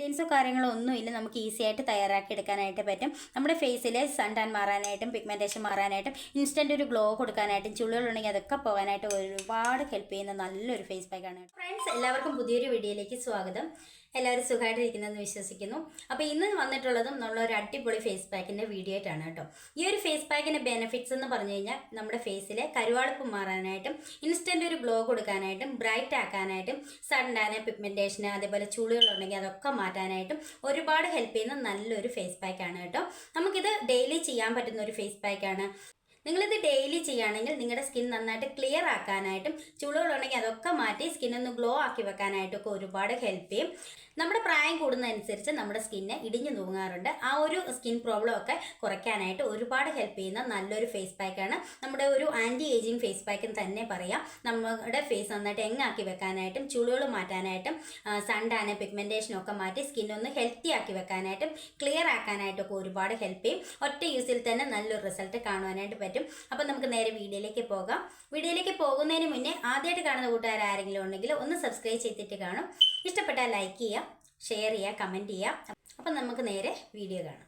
ഇൻഗ്രീഡിയൻസോ കാര്യങ്ങളോ ഒന്നുമില്ല നമുക്ക് ഈസി ആയിട്ട് തയ്യാറാക്കി എടുക്കാനായിട്ട് പറ്റും. നമ്മുടെ ഫേസിലെ സൺ ടാൻ മാറാനായിട്ടും പിഗ്മെന്റേഷൻ മാറാനായിട്ടും ഇൻസ്റ്റന്റ് ഒരു ഗ്ലോ കൊടുക്കാനായിട്ടും ചുളികളുണ്ടെങ്കിൽ അതൊക്കെ പോകാനായിട്ട് ഒരുപാട് ഹെൽപ്പ് ചെയ്യുന്ന നല്ലൊരു ഫേസ് പാക്കാണ് ഫ്രണ്ട്സ് എല്ലാവർക്കും പുതിയൊരു വീഡിയോയിലേക്ക് സ്വാഗതം. എല്ലാവരും സുഖമായിട്ടിരിക്കുന്നതെന്ന് വിശ്വസിക്കുന്നു. അപ്പോൾ ഇന്ന് വന്നിട്ടുള്ളതും നമ്മളൊരു അടിപൊളി ഫേസ് പാക്കിന്റെ വീഡിയോ ആയിട്ടാണ് കേട്ടോ. ഈ ഒരു ഫേസ് പാക്കിന്റെ ബെനിഫിറ്റ്സ് എന്ന് പറഞ്ഞു കഴിഞ്ഞാൽ നമ്മുടെ ഫേസിലെ കരുവാളിപ്പ് മാറാനായിട്ടും ഇൻസ്റ്റന്റ് ഒരു ഗ്ലോ കൊടുക്കാനായിട്ടും ബ്രൈറ്റ് ആക്കാനായിട്ടും സൺഡാന് പിഗ്മെന്റേഷന് അതേപോലെ ചുളികളുണ്ടെങ്കിൽ അതൊക്കെ മാറ്റാനായിട്ടും ഒരുപാട് ഹെൽപ്പ് ചെയ്യുന്ന നല്ലൊരു ഫേസ് പാക്കാണ് കേട്ടോ. നമുക്കിത് ഡെയിലി ചെയ്യാൻ പറ്റുന്ന ഒരു ഫേസ് പാക്കാണ് നിങ്ങളിത് ഡെയിലി ചെയ്യുകയാണെങ്കിൽ നിങ്ങളുടെ സ്കിൻ നന്നായിട്ട് ക്ലിയർ ആക്കാനായിട്ടും ചുളുകളുണ്ടെങ്കിൽ അതൊക്കെ മാറ്റി സ്കിൻ ഒന്ന് ഗ്ലോ ആക്കി വെക്കാനായിട്ടൊക്കെ ഒരുപാട് ഹെൽപ്പ് ചെയ്യും. നമ്മുടെ പ്രായം കൂടുന്നതനുസരിച്ച് നമ്മുടെ സ്കിന്നെ ഇടിഞ്ഞു തൂങ്ങാറുണ്ട്. ആ ഒരു സ്കിൻ പ്രോബ്ലം ഒക്കെ കുറയ്ക്കാനായിട്ട് ഒരുപാട് ഹെൽപ്പ് ചെയ്യുന്ന നല്ലൊരു ഫേസ് പാക്കാണ് നമ്മുടെ ഒരു ആന്റി ഏജിങ് ഫേസ് പാക്ക് തന്നെ പറയാം. നമ്മുടെ ഫേസ് നന്നായിട്ട് എങ്ങാക്കി വെക്കാനായിട്ടും ചുളികൾ മാറ്റാനായിട്ടും സൺഡാന് പിഗ്മെന്റേഷനും ഒക്കെ മാറ്റി സ്കിൻ ഒന്ന് ഹെൽത്തി ആക്കി വെക്കാനായിട്ടും ക്ലിയർ ആക്കാനായിട്ടൊക്കെ ഒരുപാട് ഹെൽപ്പ് ചെയ്യും. ഒറ്റ യൂസിൽ തന്നെ നല്ലൊരു റിസൾട്ട് കാണുവാനായിട്ട് അപ്പം നമുക്ക് നേരെ വീഡിയോയിലേക്ക് പോകാം. വീഡിയോയിലേക്ക് പോകുന്നതിന് മുന്നേ ആദ്യമായിട്ട് കാണുന്ന കൂട്ടുകാർ ആരെങ്കിലും ഉണ്ടെങ്കിൽ ഒന്ന് സബ്സ്ക്രൈബ് ചെയ്തിട്ട് കാണും. ഇഷ്ടപ്പെട്ടാൽ ലൈക്ക് ചെയ്യുക ഷെയർ ചെയ്യുക കമന്റ് ചെയ്യുക. അപ്പം നമുക്ക് നേരെ വീഡിയോ കാണാം.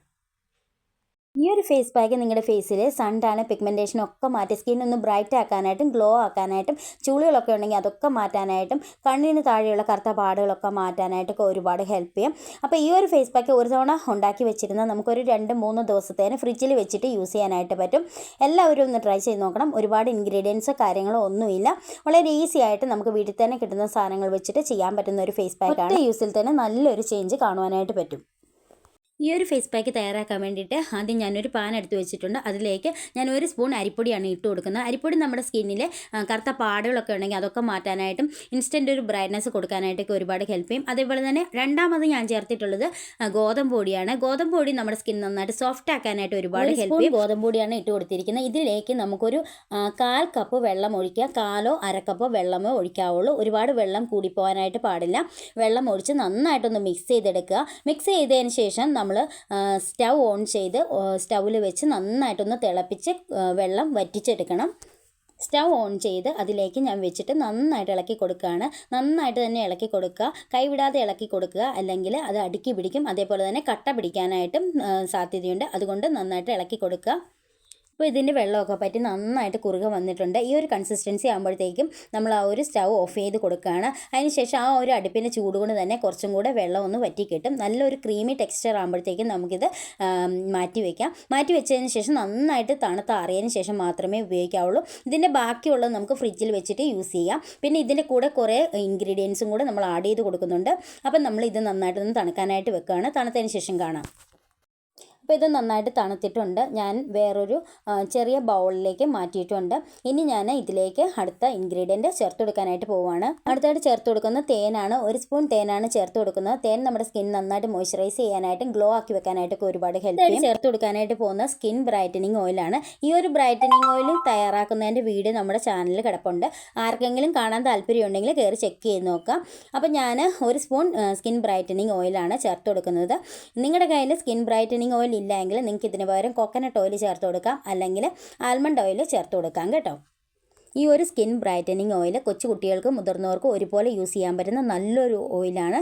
ഈ ഒരു ഫേസ് പാക്ക് നിങ്ങളുടെ ഫേസിൽ സൺ ടാണ് പിഗ്മെന്റേഷൻ ഒക്കെ മാറ്റി സ്കിൻ ഒന്ന് ബ്രൈറ്റ് ആക്കാനായിട്ടും ഗ്ലോ ആക്കാനായിട്ടും ചുളികളൊക്കെ ഉണ്ടെങ്കിൽ അതൊക്കെ മാറ്റാനായിട്ടും കണ്ണിന് താഴെയുള്ള കറുത്ത പാടുകളൊക്കെ മാറ്റാനായിട്ടൊക്കെ ഒരുപാട് ഹെൽപ്പ് ചെയ്യും. അപ്പോൾ ഈ ഒരു ഫേസ് പാക്ക് ഒരു തവണ ഉണ്ടാക്കി വെച്ചിരുന്നാൽ നമുക്കൊരു രണ്ട് മൂന്ന് ദിവസത്തേന് ഫ്രിഡ്ജിൽ വെച്ചിട്ട് യൂസ് ചെയ്യാനായിട്ട് പറ്റും. എല്ലാവരും ഒന്ന് ട്രൈ ചെയ്ത് നോക്കണം. ഒരുപാട് ഇൻഗ്രീഡിയൻസ് കാര്യങ്ങളോ ഒന്നുമില്ല. വളരെ ഈസി ആയിട്ട് നമുക്ക് വീട്ടിൽ തന്നെ കിട്ടുന്ന സാധനങ്ങൾ വെച്ചിട്ട് ചെയ്യാൻ പറ്റുന്ന ഒരു ഫേസ് പാക്കാണ് യൂസിൽ തന്നെ നല്ലൊരു ചേഞ്ച് കാണുവാനായിട്ട് പറ്റും. ഈ ഒരു ഫേസ് പാക്ക് തയ്യാറാക്കാൻ വേണ്ടിയിട്ട് ആദ്യം ഞാനൊരു പാൻ എടുത്ത് വെച്ചിട്ടുണ്ട്. അതിലേക്ക് ഞാൻ ഒരു സ്പൂൺ അരിപ്പൊടിയാണ് ഇട്ട് കൊടുക്കുന്നത്. അരിപ്പൊടി നമ്മുടെ സ്കിന്നിലെ കറുത്ത പാടുകളൊക്കെ ഉണ്ടെങ്കിൽ അതൊക്കെ മാറ്റാനായിട്ടും ഇൻസ്റ്റന്റ് ഒരു ബ്രൈറ്റ്നസ് കൊടുക്കാനായിട്ടൊക്കെ ഒരുപാട് ഹെൽപ്പ് ചെയ്യും. അതേപോലെ തന്നെ രണ്ടാമത് ഞാൻ ചേർത്തിട്ടുള്ളത് ഗോതമ്പ് പൊടിയാണ്. ഗോതമ്പ് പൊടി നമ്മുടെ സ്കിൻ നന്നായിട്ട് സോഫ്റ്റ് ആക്കാനായിട്ട് ഒരുപാട് ഹെൽപ്പ് ചെയ്യും. ഗോതമ്പ് പൊടിയാണ് ഇട്ട് കൊടുത്തിരിക്കുന്നത്. ഇതിലേക്ക് നമുക്കൊരു കാൽ കപ്പ് വെള്ളം ഒഴിക്കുക കാലോ അരക്കപ്പോ വെള്ളമോ ഒഴിക്കാവുള്ളൂ. ഒരുപാട് വെള്ളം കൂടിപ്പോകാനായിട്ട് പാടില്ല. വെള്ളം ഒഴിച്ച് നന്നായിട്ടൊന്ന് മിക്സ് ചെയ്തെടുക്കുക. മിക്സ് ചെയ്തതിന് ശേഷം നമ്മൾ സ്റ്റൗ ഓൺ ചെയ്ത് സ്റ്റൗവിൽ വെച്ച് നന്നായിട്ടൊന്ന് തിളപ്പിച്ച് വെള്ളം വറ്റിച്ചെടുക്കണം. സ്റ്റൗ ഓൺ ചെയ്ത് അതിലേക്ക് ഞാൻ വെച്ചിട്ട് നന്നായിട്ട് ഇളക്കി കൊടുക്കുകയാണ്. നന്നായിട്ട് തന്നെ ഇളക്കി കൊടുക്കുക. കൈവിടാതെ ഇളക്കി കൊടുക്കുക. അല്ലെങ്കിൽ അത് അടുക്കി പിടിക്കും. അതേപോലെ തന്നെ കട്ട പിടിക്കാനായിട്ടും സാധ്യതയുണ്ട്. അതുകൊണ്ട് നന്നായിട്ട് ഇളക്കി കൊടുക്കുക. അപ്പോൾ ഇതിന്റെ വെള്ളമൊക്കെ പറ്റി നന്നായിട്ട് കുറുക വന്നിട്ടുണ്ട്. ഈ ഒരു കൺസിസ്റ്റൻസി ആകുമ്പോഴത്തേക്കും നമ്മൾ ആ ഒരു സ്റ്റൗ ഓഫ് ചെയ്ത് കൊടുക്കുകയാണ്. അതിനുശേഷം ആ ഒരു അടുപ്പിന്റെ ചൂട് കൊണ്ട് തന്നെ കുറച്ചും കൂടെ വെള്ളം ഒന്ന് വറ്റി കിട്ടും. നല്ലൊരു ക്രീമി ടെക്സ്ചർ ആകുമ്പോഴത്തേക്കും നമുക്കിത് മാറ്റി വയ്ക്കാം മാറ്റി വെച്ചതിന് ശേഷം നന്നായിട്ട് തണുത്ത് അറിയതിന് ശേഷം മാത്രമേ ഉപയോഗിക്കാവുള്ളൂ. ഇതിന്റെ ബാക്കിയുള്ളത് നമുക്ക് ഫ്രിഡ്ജിൽ വെച്ചിട്ട് യൂസ് ചെയ്യാം. പിന്നെ ഇതിന്റെ കൂടെ കുറേ ഇൻഗ്രീഡിയൻസും കൂടെ നമ്മൾ ആഡ് ചെയ്ത് കൊടുക്കുന്നുണ്ട്. അപ്പം നമ്മൾ ഇത് നന്നായിട്ടൊന്ന് തണുക്കാനായിട്ട് വെക്കുകയാണ്. തണുത്തതിന് ശേഷം കാണാം. അപ്പോൾ ഇത് നന്നായിട്ട് തണുത്തിട്ടുണ്ട്. ഞാൻ വേറൊരു ചെറിയ ബൗളിലേക്ക് മാറ്റിയിട്ടുണ്ട്. ഇനി ഞാൻ ഇതിലേക്ക് അടുത്ത ഇൻഗ്രീഡിയന്റ് ചേർത്ത് കൊടുക്കാനായിട്ട് പോവുകയാണ് അടുത്തായിട്ട് ചേർത്ത് കൊടുക്കുന്ന തേനാണ് ഒരു സ്പൂൺ തേനാണ് ചേർത്ത് കൊടുക്കുന്നത്. തേൻ നമ്മുടെ സ്കിൻ നന്നായിട്ട് മോയ്സ്ചറൈസ് ചെയ്യാനായിട്ടും ഗ്ലോ ആക്കി വെക്കാനായിട്ടൊക്കെ ഒരുപാട് ഹെൽപ്പ് ചെയ്യും. ചേർത്ത് കൊടുക്കാനായിട്ട് പോകുന്ന സ്കിൻ ബ്രൈറ്റനിങ് ഓയിലാണ്. ഈ ഒരു ബ്രൈറ്റനിങ് ഓയിൽ തയ്യാറാക്കുന്നതിന്റെ വീഡിയോ നമ്മുടെ ചാനലിൽ കിടപ്പുണ്ട്. ആർക്കെങ്കിലും കാണാൻ താല്പര്യമുണ്ടെങ്കിൽ കയറി ചെക്ക് ചെയ്ത് നോക്കാം. അപ്പോൾ ഞാൻ ഒരു സ്പൂൺ സ്കിൻ ബ്രൈറ്റനിങ് ഓയിലാണ് ചേർത്ത് കൊടുക്കുന്നത്. നിങ്ങളുടെ കയ്യിൽ സ്കിൻ ബ്രൈറ്റനിങ് ഓയിൽ ഇല്ല എങ്കിൽ നിങ്ങൾക്ക് ഇതിന് പകരം കൊക്കനട്ട് ഓയിൽ ചേർത്ത് കൊടുക്കാം. അല്ലെങ്കിൽ ആൽമണ്ട് ഓയിൽ ചേർത്ത് കൊടുക്കാം കേട്ടോ. ഈ ഒരു സ്കിൻ ബ്രൈറ്റനിങ് ഓയിൽ കൊച്ചു കുട്ടികൾക്കും മുതിർന്നവർക്കും ഒരുപോലെ യൂസ് ചെയ്യാൻ പറ്റുന്ന നല്ലൊരു ഓയിലാണ്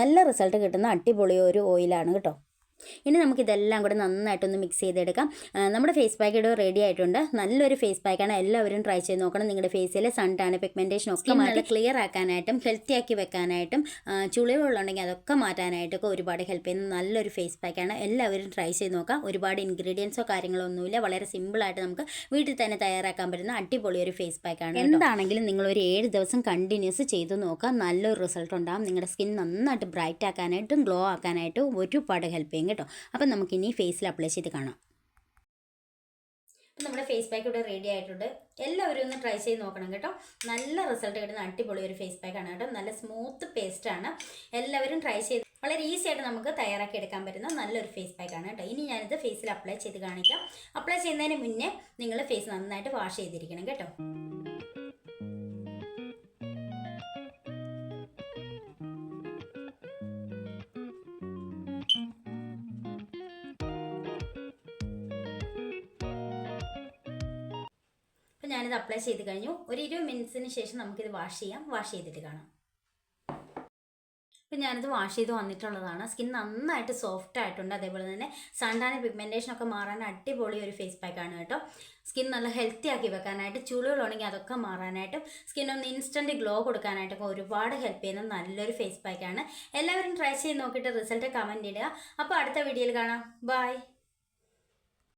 നല്ല റിസൾട്ട് കിട്ടുന്ന അടിപൊളി ഒരു ഓയിലാണ് കേട്ടോ. ഇനി നമുക്കിതെല്ലാം കൂടെ നന്നായിട്ടൊന്ന് മിക്സ് ചെയ്തെടുക്കാം. നമ്മുടെ ഫേസ് പാക്ക് ഇവിടെ റെഡി ആയിട്ടുണ്ട്. നല്ലൊരു ഫേസ് പാക്കാണ് എല്ലാവരും ട്രൈ ചെയ്ത് നോക്കണം. നിങ്ങളുടെ ഫേസിലെ സൺ ടാണ് പിഗ്മെന്റേഷൻ ഒക്കെ മാറ്റി ക്ലിയർ ആക്കാനായിട്ടും ഹെൽത്തി ആക്കി വെക്കാനായിട്ടും ചുളിവുകളുണ്ടെങ്കിൽ അതൊക്കെ മാറ്റാനായിട്ടൊക്കെ ഒരുപാട് ഹെൽപ്പ് ചെയ്യുന്ന നല്ലൊരു ഫേസ് പാക്കാണ് എല്ലാവരും ട്രൈ ചെയ്ത് നോക്കാം. ഒരുപാട് ഇൻഗ്രീഡിയൻസോ കാര്യങ്ങളോ ഒന്നുമില്ല വളരെ സിമ്പിളായിട്ട് നമുക്ക് വീട്ടിൽ തന്നെ തയ്യാറാക്കാൻ പറ്റുന്ന അടിപൊളി ഒരു ഫേസ് പാക്കാണ് എന്താണെങ്കിലും നിങ്ങൾ ഒരു ഏഴ് ദിവസം കണ്ടിന്യൂസ് ചെയ്ത് നോക്കാം. നല്ലൊരു റിസൾട്ട് ഉണ്ടാകും നിങ്ങളുടെ സ്കിൻ നന്നായിട്ട് ബ്രൈറ്റ് ആക്കാനായിട്ടും ഗ്ലോ ആക്കാനായിട്ടും ഒരുപാട് ഹെൽപ്പ് ചെയ്യും കേട്ടോ. അപ്പം നമുക്കിനി ഫേസിൽ അപ്ലൈ ചെയ്ത് കാണാം. നമ്മുടെ ഫേസ് പാക്ക് ഇവിടെ റെഡി ആയിട്ടുണ്ട്. എല്ലാവരും ഒന്ന് ട്രൈ ചെയ്ത് നോക്കണം കേട്ടോ. നല്ല റിസൾട്ട് കിട്ടുന്ന അടിപൊളി ഒരു ഫേസ് പാക്ക് ആണ് കേട്ടോ. നല്ല സ്മൂത്ത് പേസ്റ്റ് ആണ്. എല്ലാവരും ട്രൈ ചെയ്ത് വളരെ ഈസി ആയിട്ട് നമുക്ക് തയ്യാറാക്കി എടുക്കാൻ പറ്റുന്ന നല്ലൊരു ഫേസ് പാക്ക് ആണ് കേട്ടോ. ഇനി ഞാനിത് ഫേസിൽ അപ്ലൈ ചെയ്ത് കാണിക്കാം. അപ്ലൈ ചെയ്യുന്നതിന് മുന്നേ നിങ്ങൾ ഫേസ് നന്നായിട്ട് വാഷ് ചെയ്തിരിക്കണം കേട്ടോ. അപ്പോൾ ഞാനിത് അപ്ലൈ ചെയ്ത് കഴിഞ്ഞു. ഒരു ഇരുപത് മിനിറ്റ്സിന് ശേഷം നമുക്കിത് വാഷ് ചെയ്യാം. വാഷ് ചെയ്തിട്ട് കാണാം. ഇപ്പം ഞാനിത് വാഷ് ചെയ്ത് വന്നിട്ടുള്ളതാണ്. സ്കിൻ നന്നായിട്ട് സോഫ്റ്റ് ആയിട്ടുണ്ട്. അതേപോലെ തന്നെ സൺടാന പിഗ്മെന്റേഷൻ ഒക്കെ മാറാൻ അടിപൊളി ഒരു ഫേസ് പാക്കാണ് കേട്ടോ. സ്കിൻ നല്ല ഹെൽത്തി ആക്കി വെക്കാനായിട്ട് ചുളികളുണ്ടെങ്കിൽ അതൊക്കെ മാറാനായിട്ടും സ്കിൻ ഒന്ന് ഇൻസ്റ്റന്റ് ഗ്ലോ കൊടുക്കാനായിട്ടൊക്കെ ഒരുപാട് ഹെൽപ്പ് ചെയ്യുന്ന നല്ലൊരു ഫേസ് പാക്കാണ് എല്ലാവരും ട്രൈ ചെയ്ത് നോക്കിയിട്ട് റിസൾട്ട് കമന്റ് ഇടുക. അപ്പോൾ അടുത്ത വീഡിയോയിൽ കാണാം. ബൈ